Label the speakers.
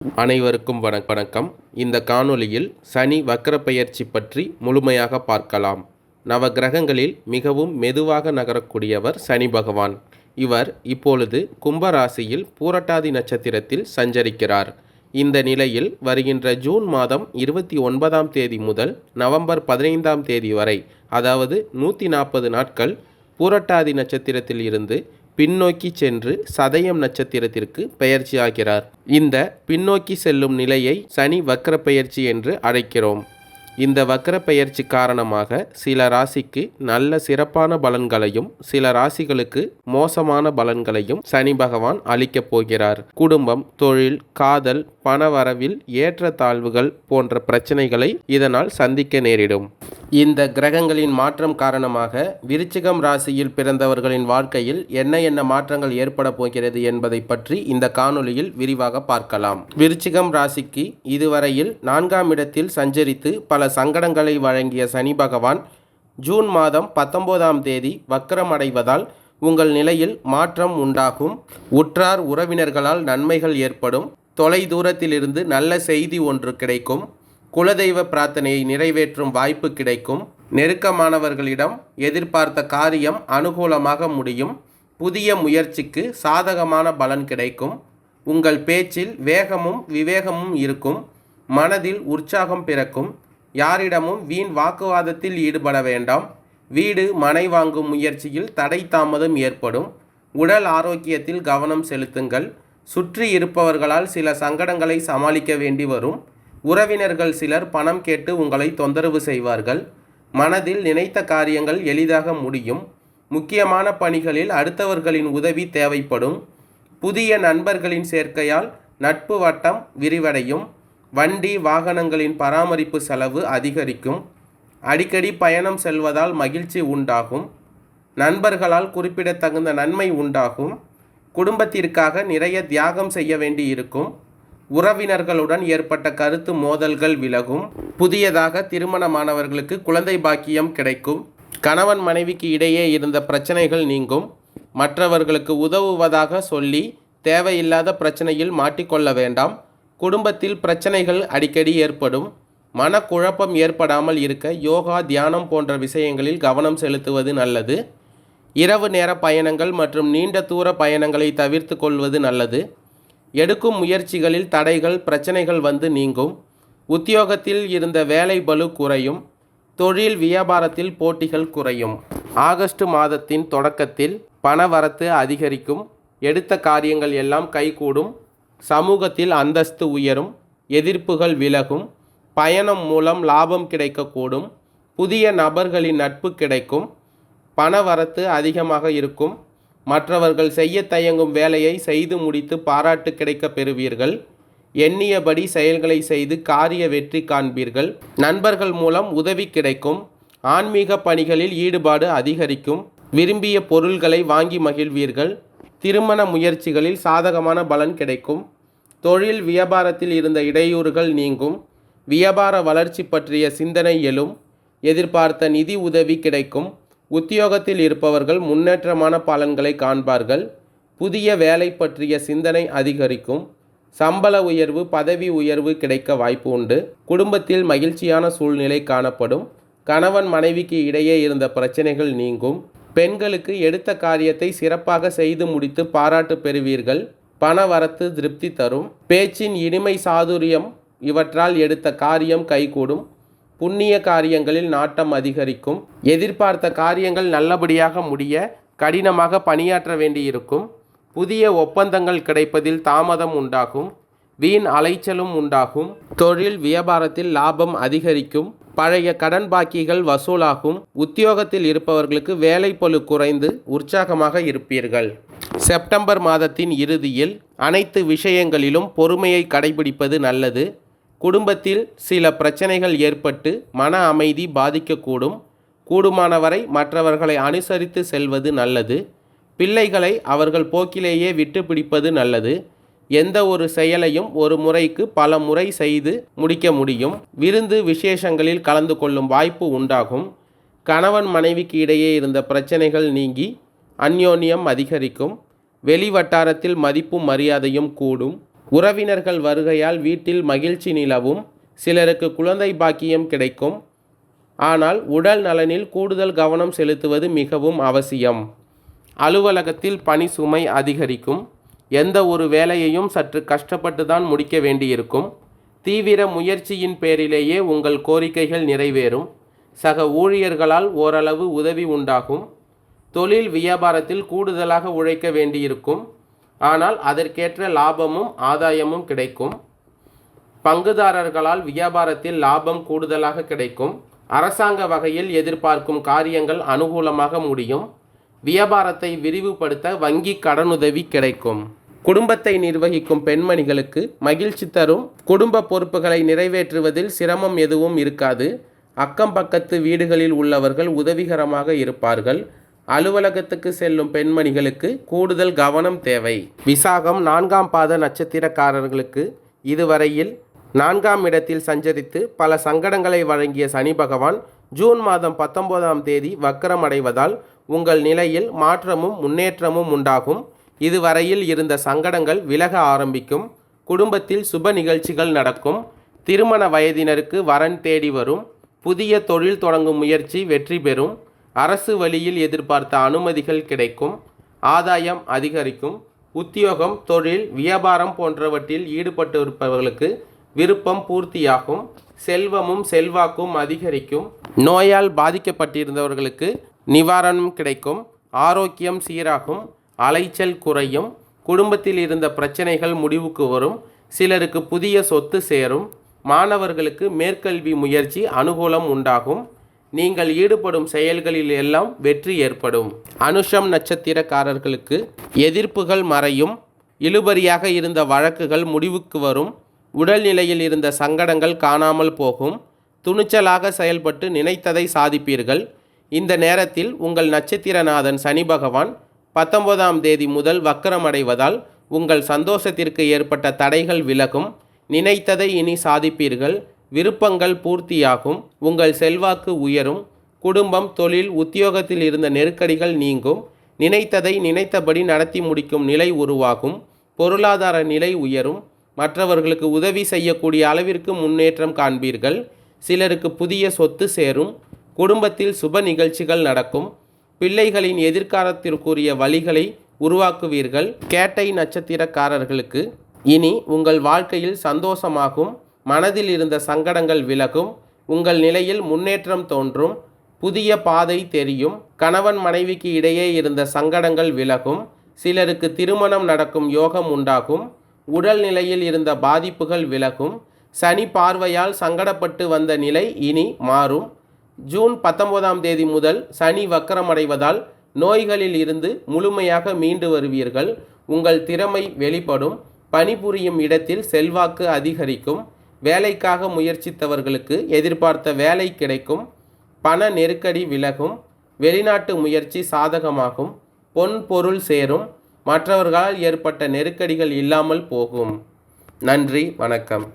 Speaker 1: அனைவருக்கும் வணக் வணக்கம். இந்த காணொளியில் சனி வக்கரப்பெயர்ச்சி பற்றி முழுமையாக பார்க்கலாம். நவ கிரகங்களில் மிகவும் மெதுவாக நகரக்கூடியவர் சனி பகவான். இவர் இப்பொழுது கும்பராசியில் பூரட்டாதி நட்சத்திரத்தில் சஞ்சரிக்கிறார். இந்த நிலையில் வருகின்ற ஜூன் மாதம் இருபத்தி ஒன்பதாம் தேதி முதல் நவம்பர் பதினைந்தாம் தேதி வரை அதாவது நூற்றி நாற்பது நாட்கள் பூரட்டாதி நட்சத்திரத்தில் இருந்து பின்னோக்கி சென்று சதயம் நட்சத்திரத்திற்கு பெயர்ச்சியாகிறார். இந்த பின்னோக்கி செல்லும் நிலையை சனி வக்ர பெயர்ச்சி என்று அழைக்கிறோம். இந்த வக்ர பெயர்ச்சி காரணமாக சில ராசிக்கு நல்ல சிறப்பான பலன்களையும் சில ராசிகளுக்கு மோசமான பலன்களையும் சனி பகவான் அளிக்கப் போகிறார். குடும்பம் தொழில் காதல் பணவரவில் ஏற்றத்தாழ்வுகள் போன்ற பிரச்சனைகளை இதனால் சந்திக்க நேரிடும். இந்த கிரகங்களின் மாற்றம் காரணமாக விருச்சிகம் ராசியில் பிறந்தவர்களின் வாழ்க்கையில் என்ன என்ன மாற்றங்கள் ஏற்பட போகிறது என்பதை பற்றி இந்த காணொளியில் விரிவாக பார்க்கலாம். விருச்சிகம் ராசிக்கு இதுவரையில் நான்காம் இடத்தில் சஞ்சரித்து பல சங்கடங்களை வழங்கிய சனி பகவான் ஜூன் மாதம் பத்தொன்பதாம் தேதி வக்கரமடைவதால் உங்கள் நிலையில் மாற்றம் உண்டாகும். உற்றார் உறவினர்களால் நன்மைகள் ஏற்படும். தொலை தூரத்திலிருந்து நல்ல செய்தி ஒன்று கிடைக்கும். குலதெய்வ பிரார்த்தனையை நிறைவேற்றும் வாய்ப்பு கிடைக்கும். நெருக்கமானவர்களிடம் எதிர்பார்த்த காரியம் அனுகூலமாக முடியும். புதிய முயற்சிக்கு சாதகமான பலன் கிடைக்கும். உங்கள் பேச்சில் வேகமும் விவேகமும் இருக்கும். மனதில் உற்சாகம் பிறக்கும். யாரிடமும் வீண் வாக்குவாதத்தில் ஈடுபட வேண்டாம். வீடு மனை வாங்கும் முயற்சியில் தடை தாமதம் ஏற்படும். உடல் ஆரோக்கியத்தில் கவனம் செலுத்துங்கள். சுற்றி இருப்பவர்களால் சில சங்கடங்களை சமாளிக்க வேண்டி வரும். உறவினர்கள் சிலர் பணம் கேட்டு உங்களை தொந்தரவு செய்வார்கள். மனதில் நினைத்த காரியங்கள் எளிதாக முடியும். முக்கியமான பணிகளில் அடுத்தவர்களின் உதவி தேவைப்படும். புதிய நண்பர்களின் சேர்க்கையால் நட்பு வட்டம் விரிவடையும். வண்டி வாகனங்களின் பராமரிப்பு செலவு அதிகரிக்கும். அடிக்கடி பயணம் செல்வதால் மகிழ்ச்சி உண்டாகும். நண்பர்களால் குறிப்பிடத்தகுந்த நன்மை உண்டாகும். குடும்பத்திற்காக நிறைய தியாகம் செய்ய வேண்டி இருக்கும் உறவினர்களுடன் ஏற்பட்ட கருத்து மோதல்கள் விலகும். புதியதாக திருமணமானவர்களுக்கு குழந்தை பாக்கியம் கிடைக்கும். கணவன் மனைவிக்கு இடையே இருந்த பிரச்சனைகள் நீங்கும். மற்றவர்களுக்கு உதவுவதாக சொல்லி தேவையில்லாத பிரச்சனையில் மாட்டிக்கொள்ள வேண்டாம். குடும்பத்தில் பிரச்சனைகள் அடிக்கடி ஏற்படும். மனக்குழப்பம் ஏற்படாமல் இருக்க யோகா தியானம் போன்ற விஷயங்களில் கவனம் செலுத்துவது நல்லது. இரவு நேர பயணங்கள் மற்றும் நீண்ட தூர பயணங்களை தவிர்த்து கொள்வது நல்லது. எடுக்கும் முயற்சிகளில் தடைகள் பிரச்சனைகள் வந்து நீங்கும். உத்தியோகத்தில் இருந்த வேலை பலு குறையும். தொழில் வியாபாரத்தில் போட்டிகள் குறையும். ஆகஸ்ட் மாதத்தின் தொடக்கத்தில் பணவரத்து அதிகரிக்கும். எடுத்த காரியங்கள் எல்லாம் கைகூடும். சமூகத்தில் அந்தஸ்து உயரும். எதிர்ப்புகள் விலகும். பயணம் மூலம் லாபம் கிடைக்கக்கூடும். புதிய நபர்களின் நட்பு கிடைக்கும். பணவரத்து அதிகமாக இருக்கும். மற்றவர்கள் செய்ய தயங்கும் வேலையை செய்து முடித்து பாராட்டு கிடைக்கப் பெறுவீர்கள். எண்ணியபடி செயல்களை செய்து காரிய வெற்றி காண்பீர்கள். நண்பர்கள் மூலம் உதவி கிடைக்கும். ஆன்மீக பணிகளில் ஈடுபாடு அதிகரிக்கும். விரும்பிய பொருள்களை வாங்கி மகிழ்வீர்கள். திருமண முயற்சிகளில் சாதகமான பலன் கிடைக்கும். தொழில் வியாபாரத்தில் இருந்த இடையூறுகள் நீங்கும். வியாபார வளர்ச்சி பற்றிய சிந்தனை எழும். எதிர்பார்த்த நிதி உதவி கிடைக்கும். உத்தியோகத்தில் இருப்பவர்கள் முன்னேற்றமான பலன்களை காண்பார்கள். புதிய வேலை பற்றிய சிந்தனை அதிகரிக்கும். சம்பள உயர்வு பதவி உயர்வு கிடைக்க வாய்ப்பு உண்டு. குடும்பத்தில் மகிழ்ச்சியான சூழ்நிலை காணப்படும். கணவன் மனைவிக்கு இடையே இருந்த பிரச்சனைகள் நீங்கும். பெண்களுக்கு எடுத்த காரியத்தை சிறப்பாக செய்து முடித்து பாராட்டு பெறுவீர்கள். பண வரத்து திருப்தி தரும். பேச்சின் இனிமை சாதுரியம் இவற்றால் எடுத்த காரியம் கைகூடும். புண்ணிய காரியங்களில் நாட்டம் அதிகரிக்கும். எதிர்பார்த்த காரியங்கள் நல்லபடியாக முடிய கடினமாக பணியாற்ற வேண்டியிருக்கும். புதிய ஒப்பந்தங்கள் கிடைப்பதில் தாமதம் உண்டாகும். வீண் அலைச்சலும் உண்டாகும். தொழில் வியாபாரத்தில் லாபம் அதிகரிக்கும். பழைய கடன் பாக்கிகள் வசூலாகும். உத்தியோகத்தில் இருப்பவர்களுக்கு வேலை பொழு குறைந்து உற்சாகமாக இருப்பீர்கள். செப்டம்பர் மாதத்தின் இறுதியில் அனைத்து விஷயங்களிலும் பொறுமையை கடைபிடிப்பது நல்லது. குடும்பத்தில் சில பிரச்சனைகள் ஏற்பட்டு மன அமைதி பாதிக்கக்கூடும். கூடுமானவரை மற்றவர்களை அனுசரித்து செல்வது நல்லது. பிள்ளைகளை அவர்கள் போக்கிலேயே விட்டு பிடிப்பது நல்லது. எந்த ஒரு செயலையும் ஒரு முறைக்கு பல முறை செய்து முடிக்க முடியும். விருந்து விசேஷங்களில் கலந்து கொள்ளும் வாய்ப்பு உண்டாகும். கணவன் மனைவிக்கு இடையே இருந்த பிரச்சனைகள் நீங்கி அந்யோன்யம் அதிகரிக்கும். வெளி வட்டாரத்தில் மதிப்பும் மரியாதையும் கூடும். உறவினர்கள் வருகையால் வீட்டில் மகிழ்ச்சி நிலவும் சிலருக்கு குழந்தை பாக்கியம் கிடைக்கும். ஆனால் உடல் நலனில் கூடுதல் கவனம் செலுத்துவது மிகவும் அவசியம். அலுவலகத்தில் பணி சுமை அதிகரிக்கும். எந்த ஒரு வேலையையும் சற்று கஷ்டப்பட்டு தான் முடிக்க வேண்டியிருக்கும். தீவிர முயற்சியின் பேரிலேயே உங்கள் கோரிக்கைகள் நிறைவேறும். சக ஊழியர்களால் ஓரளவு உதவி உண்டாகும். தொழில் வியாபாரத்தில் கூடுதலாக உழைக்க வேண்டியிருக்கும். ஆனால் அதற்கேற்ற லாபமும் ஆதாயமும் கிடைக்கும். பங்குதாரர்களால் வியாபாரத்தில் லாபம் கூடுதலாக கிடைக்கும். அரசாங்க வகையில் எதிர்பார்க்கும் காரியங்கள் அனுகூலமாக முடியும். வியாபாரத்தை விரிவுபடுத்த வங்கி கடனுதவி கிடைக்கும். குடும்பத்தை நிர்வகிக்கும் பெண்மணிகளுக்கு மகிழ்ச்சி தரும். குடும்ப பொறுப்புகளை நிறைவேற்றுவதில் சிரமம் எதுவும் இருக்காது. அக்கம் பக்கத்து வீடுகளில் உள்ளவர்கள் உதவிகரமாக இருப்பார்கள். அலுவலகத்துக்கு செல்லும் பெண்மணிகளுக்கு கூடுதல் கவனம் தேவை. விசாகம் நான்காம் பாத நட்சத்திரக்காரர்களுக்கு இதுவரையில் நான்காம் இடத்தில் சஞ்சரித்து பல சங்கடங்களை வழங்கிய சனி பகவான் ஜூன் மாதம் பத்தொன்பதாம் தேதி வக்கரம் அடைவதால் உங்கள் நிலையில் மாற்றமும் முன்னேற்றமும் உண்டாகும். இதுவரையில் இருந்த சங்கடங்கள் விலக ஆரம்பிக்கும். குடும்பத்தில் சுப நிகழ்ச்சிகள் நடக்கும். திருமண வயதினருக்கு வரன் தேடி வரும். புதிய தொழில் தொடங்கும் முயற்சி வெற்றி பெறும். அரசு வழியில் எதிர்பார்த்த அனுமதிகள் கிடைக்கும் ஆதாயம் அதிகரிக்கும் உத்தியோகம் தொழில் வியாபாரம் போன்றவற்றில் ஈடுபட்டிருப்பவர்களுக்கு விருப்பம் பூர்த்தியாகும் செல்வமும் செல்வாக்கும் அதிகரிக்கும் நோயால் பாதிக்கப்பட்டிருந்தவர்களுக்கு நிவாரணம் கிடைக்கும் ஆரோக்கியம் சீராகும் அலைச்சல் குறையும் குடும்பத்தில் இருந்த பிரச்சனைகள் முடிவுக்கு வரும் சிலருக்கு புதிய சொத்து சேரும் மாணவர்களுக்கு மேற்கல்வி முயற்சி அனுகூலம் உண்டாகும் நீங்கள் ஈடுபடும் செயல்களில் எல்லாம் வெற்றி ஏற்படும். அனுஷம் நட்சத்திரக்காரர்களுக்கு எதிர்ப்புகள் மறையும். இழுபறியாக இருந்த வழக்குகள் முடிவுக்கு வரும். உடல்நிலையில் இருந்த சங்கடங்கள் காணாமல் போகும். துணிச்சலாக செயல்பட்டு நினைத்ததை சாதிப்பீர்கள். இந்த நேரத்தில் உங்கள் நட்சத்திரநாதன் சனி பகவான் பத்தொன்பதாம் தேதி முதல் வக்கரமடைவதால் உங்கள் சந்தோஷத்திற்கு ஏற்பட்ட தடைகள் விலகும். நினைத்ததை இனி சாதிப்பீர்கள். விருப்பங்கள் பூர்த்தியாகும் உங்கள் செல்வாக்கு உயரும் குடும்பம் தொழில் உத்தியோகத்தில் இருந்த நெருக்கடிகள் நீங்கும் நினைத்ததை நினைத்தபடி நடத்தி முடிக்கும் நிலை உருவாகும் பொருளாதார நிலை உயரும் மற்றவர்களுக்கு உதவி செய்யக்கூடிய அளவிற்கு முன்னேற்றம் காண்பீர்கள் சிலருக்கு புதிய சொத்து சேரும் குடும்பத்தில் சுப நிகழ்ச்சிகள் நடக்கும் பிள்ளைகளின் எதிர்காலத்திற்குரிய வழிகளை உருவாக்குவீர்கள் கேட்டை நட்சத்திரக்காரர்களுக்கு. இனி உங்கள் வாழ்க்கையில் சந்தோஷமாகும் மனதில் இருந்த சங்கடங்கள் விலகும் உங்கள் நிலையில் முன்னேற்றம் தோன்றும் புதிய பாதை தெரியும் கணவன் மனைவிக்கு இடையே இருந்த சங்கடங்கள் விலகும் சிலருக்கு திருமணம் நடக்கும் யோகம் உண்டாகும் உடல் நிலையில் இருந்த பாதிப்புகள் விலகும் சனி பார்வையால் சங்கடப்பட்டு வந்த நிலை இனி மாறும். ஜூன் பத்தொன்பதாம் தேதி முதல் சனி வக்கரமடைவதால் நோய்களில் இருந்து முழுமையாக மீண்டு வருவீர்கள். உங்கள் திறமை வெளிப்படும். பணிபுரியும் இடத்தில் செல்வாக்கு அதிகரிக்கும். வேலைக்காக முயற்சித்தவர்களுக்கு எதிர்பார்த்த வேலை கிடைக்கும் பண நெருக்கடி விலகும் வெளிநாட்டு முயற்சி சாதகமாகும் பொன் பொருள் சேரும் மற்றவர்களால் ஏற்பட்ட நெருக்கடிகள் இல்லாமல் போகும். நன்றி வணக்கம்.